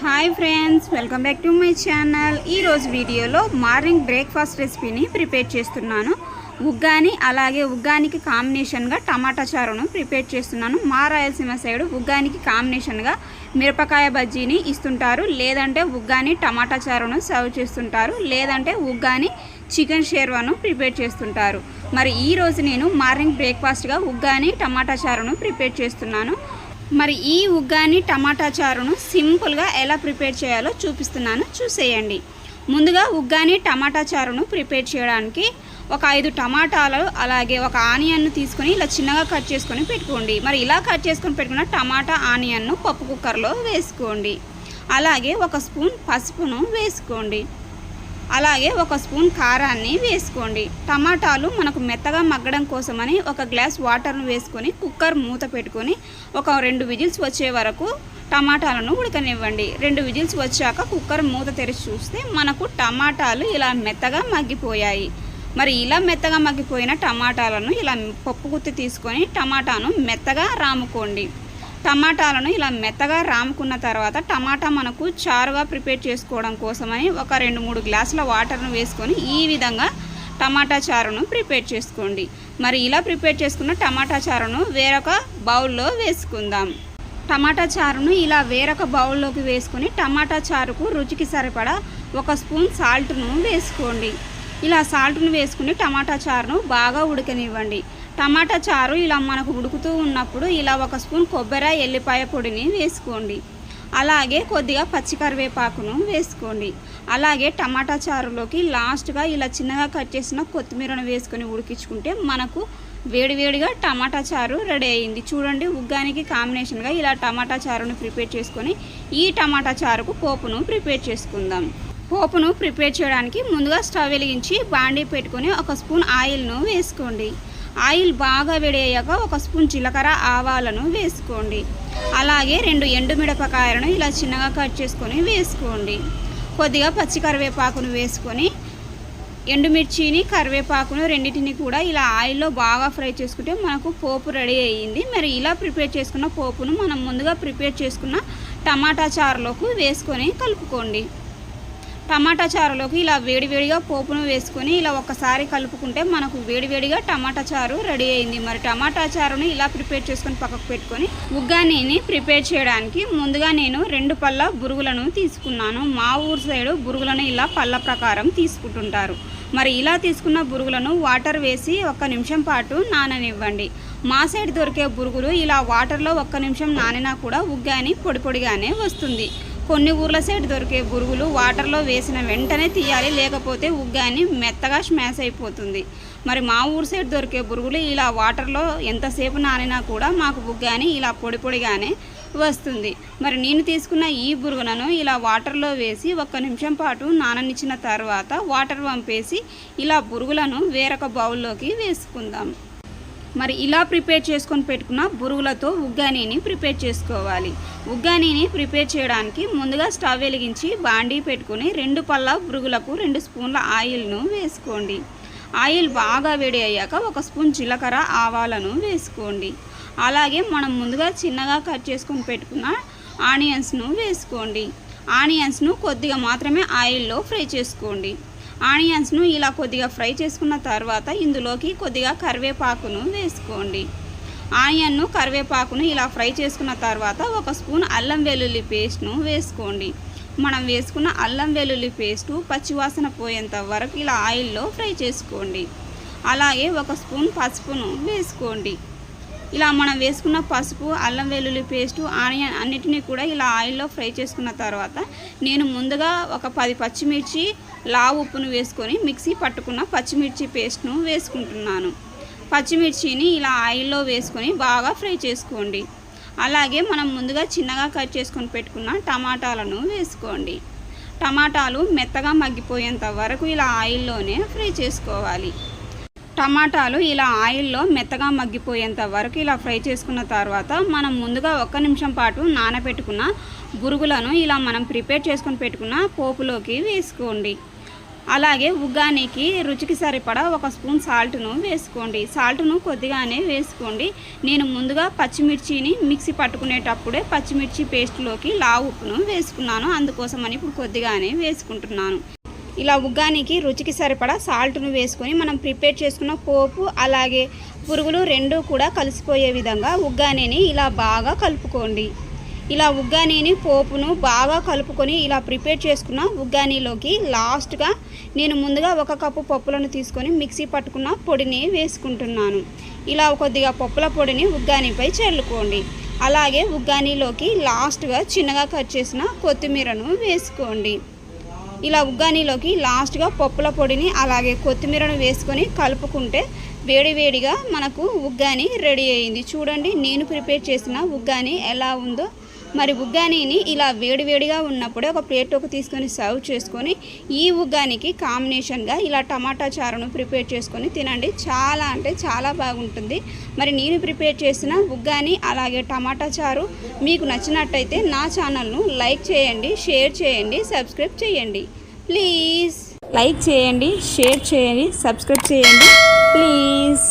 Hi friends welcome back to my channel. ఈరోజు వీడియోలో morning breakfast రెసిపీని ప్రిపేర్ చేస్తున్నాను. ఉగ్గాని అలాగే ఉగ్గానికి కాంబినేషన్గా టమాటా చారును ప్రిపేర్ చేస్తున్నాను. మా రాయలసీమ సైడ్ ఉగ్గానికి కాంబినేషన్గా మిరపకాయ బజ్జీని ఇస్తుంటారు. లేదంటే ఉగ్గాని టమాటా చారును సర్వ్ చేస్తుంటారు. లేదంటే ఉగ్గాని చికెన్ షేర్వాను ప్రిపేర్ చేస్తుంటారు. మరి ఈరోజు నేను మార్నింగ్ బ్రేక్ఫాస్ట్గా ఉగ్గాని టమాటా చారును ప్రిపేర్ చేస్తున్నాను. మరి ఈ ఉగ్గాని టమాటా చారును సింపుల్గా ఎలా ప్రిపేర్ చేయాలో చూపిస్తున్నాను. చూసేయండి. ముందుగా ఉగ్గాని టమాటా చారును ప్రిపేర్ చేయడానికి ఒక ఐదు టమాటాలు అలాగే ఒక ఆనియన్ను తీసుకొని ఇలా చిన్నగా కట్ చేసుకొని పెట్టుకోండి. మరి ఇలా కట్ చేసుకొని పెట్టుకున్న టమాటా ఆనియన్ను పప్పు కుక్కర్లో వేసుకోండి. అలాగే ఒక స్పూన్ పసుపును వేసుకోండి. అలాగే ఒక స్పూన్ కారాన్ని వేసుకోండి. టమాటాలు మనకు మెత్తగా మగ్గడం కోసమని ఒక గ్లాస్ వాటర్ను వేసుకొని కుక్కర్ మూత పెట్టుకొని ఒక రెండు విజిల్స్ వచ్చే వరకు టమాటాలను ఉడకనివ్వండి. రెండు విజిల్స్ వచ్చాక కుక్కర్ మూత తెరిచి చూస్తే మనకు టమాటాలు ఇలా మెత్తగా మగ్గిపోయాయి. మరి ఇలా మెత్తగా మగ్గిపోయిన టమాటాలను ఇలా పప్పు గుత్తి తీసుకొని టమాటాను మెత్తగా రాముకోండి. టమాటాలను ఇలా మెత్తగా రాముకున్న తర్వాత టమాటా మనకు చారుగా ప్రిపేర్ చేసుకోవడం కోసమని ఒక రెండు మూడు గ్లాసుల వాటర్ను వేసుకొని ఈ విధంగా టమాటా చారును ప్రిపేర్ చేసుకోండి. మరి ఇలా ప్రిపేర్ చేసుకున్న టమాటా చారును వేరొక బౌల్లో వేసుకుందాం. టమాటా చారును ఇలా వేరొక బౌల్లోకి వేసుకొని టమాటా చారుకు రుచికి సరిపడా ఒక స్పూన్ సాల్ట్ను వేసుకోండి. ఇలా సాల్ట్ను వేసుకుని టమాటా చారును బాగా ఉడకనివ్వండి. టమాటా చారు ఇలా మనకు ఉడుకుతూ ఉన్నప్పుడు ఇలా ఒక స్పూన్ కొబ్బరి ఎల్లిపాయ పొడిని వేసుకోండి. అలాగే కొద్దిగా పచ్చికరివేపాకును వేసుకోండి. అలాగే టమాటా చారులోకి లాస్ట్గా ఇలా చిన్నగా కట్ చేసిన కొత్తిమీరను వేసుకొని ఉడికించుకుంటే మనకు వేడివేడిగా టమాటా చారు రెడీ అయింది చూడండి ఉగ్గానికి కాంబినేషన్గా ఇలా టమాటా చారును ప్రిపేర్ చేసుకొని ఈ టమాటా చారుకు పోపును ప్రిపేర్ చేసుకుందాం. పోపును ప్రిపేర్ చేయడానికి ముందుగా స్టవ్ వెలిగించి బాండీ పెట్టుకొని ఒక స్పూన్ ఆయిల్ను వేసుకోండి. ఆయిల్ బాగా వేడయ్యాక ఒక స్పూన్ జీలకర్ర ఆవాలను వేసుకోండి. అలాగే రెండు ఎండుమిరపకాయలను ఇలా చిన్నగా కట్ చేసుకొని వేసుకోండి. కొద్దిగా పచ్చి కరివేపాకును వేసుకొని ఎండుమిర్చిని కరివేపాకును రెండింటిని కూడా ఇలా ఆయిల్లో బాగా ఫ్రై చేసుకుంటే మనకు పోపు రెడీ అయ్యింది. మరి ఇలా ప్రిపేర్ చేసుకున్న పోపును మనం ముందుగా ప్రిపేర్ చేసుకున్న టమాటా చారులోకి వేసుకొని కలుపుకోండి. టమాటా చారులోకి ఇలా వేడివేడిగా పోపును వేసుకొని ఇలా ఒక్కసారి కలుపుకుంటే మనకు వేడివేడిగా టమాటా చారు రెడీ అయింది. మరి టమాటా చారుని ఇలా ప్రిపేర్ చేసుకొని పక్కకు పెట్టుకొని ఉగ్గానీని ప్రిపేర్ చేయడానికి ముందుగా నేను రెండు పళ్ళ బురుగులను తీసుకున్నాను. మా ఊరు సైడు బురుగులను ఇలా పళ్ళ ప్రకారం తీసుకుంటుంటారు. మరి ఇలా తీసుకున్న బురుగులను వాటర్ వేసి ఒక్క నిమిషం పాటు నాననివ్వండి. మా సైడ్ దొరికే బురుగులు ఇలా వాటర్లో ఒక్క నిమిషం నానినా కూడా ఉగ్గాని పొడి పొడిగానే వస్తుంది. కొన్ని ఊర్ల సైడ్ దొరికే బురుగులు వాటర్లో వేసిన వెంటనే తీయాలి లేకపోతే ఉగ్గాని మెత్తగా స్మాష్ అయిపోతుంది. మరి మా ఊరు సైడ్ దొరికే బురుగులు ఇలా వాటర్లో ఎంతసేపు నానినా కూడా మాకు బుగ్గాని ఇలా పొడి పొడిగానే వస్తుంది. మరి నేను తీసుకున్న ఈ బురుగులను ఇలా వాటర్లో వేసి ఒక్క నిమిషం పాటు నాననిచ్చిన తర్వాత వాటర్ పంపేసి ఇలా బురుగులను వేరొక బౌల్లోకి వేసుకుందాం. మరి ఇలా ప్రిపేర్ చేసుకొని పెట్టుకున్న బురుగులతో ఉగ్గానీని ప్రిపేర్ చేసుకోవాలి. ఉగ్గానీని ప్రిపేర్ చేయడానికి ముందుగా స్టవ్ వెలిగించి బాండీ పెట్టుకుని రెండు పళ్ళ బురుగులకు రెండు స్పూన్ల ఆయిల్ను వేసుకోండి. ఆయిల్ బాగా వేడి అయ్యాక ఒక స్పూన్ జీలకర్ర ఆవాలను వేసుకోండి. అలాగే మనం ముందుగా చిన్నగా కట్ చేసుకొని పెట్టుకున్న ఆనియన్స్ను వేసుకోండి. ఆనియన్స్ను కొద్దిగా మాత్రమే ఆయిల్లో ఫ్రై చేసుకోండి. ఆనియన్స్ను ఇలా కొద్దిగా ఫ్రై చేసుకున్న తర్వాత ఇందులోకి కొద్దిగా కరివేపాకును వేసుకోండి. ఆనియన్ను కరివేపాకును ఇలా ఫ్రై చేసుకున్న తర్వాత ఒక స్పూన్ అల్లం వెల్లుల్లి పేస్ట్ను వేసుకోండి. మనం వేసుకున్న అల్లం వెల్లుల్లి పేస్టు పచ్చివాసన పోయేంత వరకు ఇలా ఆయిల్లో ఫ్రై చేసుకోండి. అలాగే ఒక స్పూన్ పసుపును వేసుకోండి. ఇలా మనం వేసుకున్న పసుపు అల్లం వెల్లుల్లి పేస్టు ఆనియన్ అన్నిటినీ కూడా ఇలా ఆయిల్లో ఫ్రై చేసుకున్న తర్వాత నేను ముందుగా ఒక పది పచ్చిమిర్చి లావు ఉప్పును వేసుకొని మిక్సీ పట్టుకున్న పచ్చిమిర్చి పేస్ట్ను వేసుకుంటున్నాను. పచ్చిమిర్చిని ఇలా ఆయిల్లో వేసుకొని బాగా ఫ్రై చేసుకోండి. అలాగే మనం ముందుగా చిన్నగా కట్ చేసుకొని పెట్టుకున్న టమాటాలను వేసుకోండి. టమాటాలు మెత్తగా మగ్గిపోయేంత వరకు ఇలా ఆయిల్లోనే ఫ్రై చేసుకోవాలి. టమాటాలు ఇలా ఆయిల్లో మెత్తగా మగ్గిపోయేంత వరకు ఇలా ఫ్రై చేసుకున్న తర్వాత మనం ముందుగా ఒక్క నిమిషం పాటు నానబెట్టుకున్న బురుగులను ఇలా మనం ప్రిపేర్ చేసుకొని పెట్టుకున్న పోపులోకి వేసుకోండి. అలాగే ఉగ్గానికి రుచికి సరిపడా ఒక స్పూన్ సాల్ట్ను వేసుకోండి. సాల్ట్ను కొద్దిగానే వేసుకోండి. నేను ముందుగా పచ్చిమిర్చిని మిక్సీ పట్టుకునేటప్పుడే పచ్చిమిర్చి పేస్ట్లోకి లావు ఉప్పును వేసుకున్నాను. అందుకోసమని ఇప్పుడు కొద్దిగానే వేసుకుంటున్నాను. ఇలా ఉగ్గానికి రుచికి సరిపడా సాల్ట్ను వేసుకొని మనం ప్రిపేర్ చేసుకున్న పోపు అలాగే పురుగులు రెండూ కూడా కలిసిపోయే విధంగా ఉగ్గానిని ఇలా బాగా కలుపుకోండి. ఇలా ఉగ్గానీని పోపును బాగా కలుపుకొని ఇలా ప్రిపేర్ చేసుకున్న ఉగ్గానీలోకి లాస్ట్గా నేను ముందుగా ఒక కప్పు పప్పులను తీసుకొని మిక్సీ పట్టుకున్న పొడిని వేసుకుంటున్నాను. ఇలా కొద్దిగా పప్పుల పొడిని ఉగ్గానీపై చల్లుకోండి. అలాగే ఉగ్గానీలోకి లాస్ట్గా చిన్నగా కట్ చేసిన కొత్తిమీరను వేసుకోండి. ఇలా ఉగ్గానీలోకి లాస్ట్గా పప్పుల పొడిని అలాగే కొత్తిమీరను వేసుకొని కలుపుకుంటే వేడివేడిగా మనకు ఉగ్గాని రెడీ అయింది చూడండి నేను ప్రిపేర్ చేసిన ఉగ్గాని ఎలా ఉందో. మరి ఉగ్గానీని ఇలా వేడివేడిగా ఉన్నప్పుడే ఒక ప్లేట్లోకి తీసుకొని సర్వ్ చేసుకొని ఈ ఉగ్గానికి కాంబినేషన్గా ఇలా టమాటా చారును ప్రిపేర్ చేసుకొని తినండి. చాలా అంటే చాలా బాగుంటుంది. మరి నేను ప్రిపేర్ చేసిన ఉగ్గాని అలాగే టమాటా చారు మీకు నచ్చినట్టయితే నా ఛానల్ను లైక్ చేయండి షేర్ చేయండి సబ్స్క్రైబ్ చేయండి. ప్లీజ్. లైక్ చేయండి షేర్ చేయండి సబ్స్క్రైబ్ చేయండి. ప్లీజ్.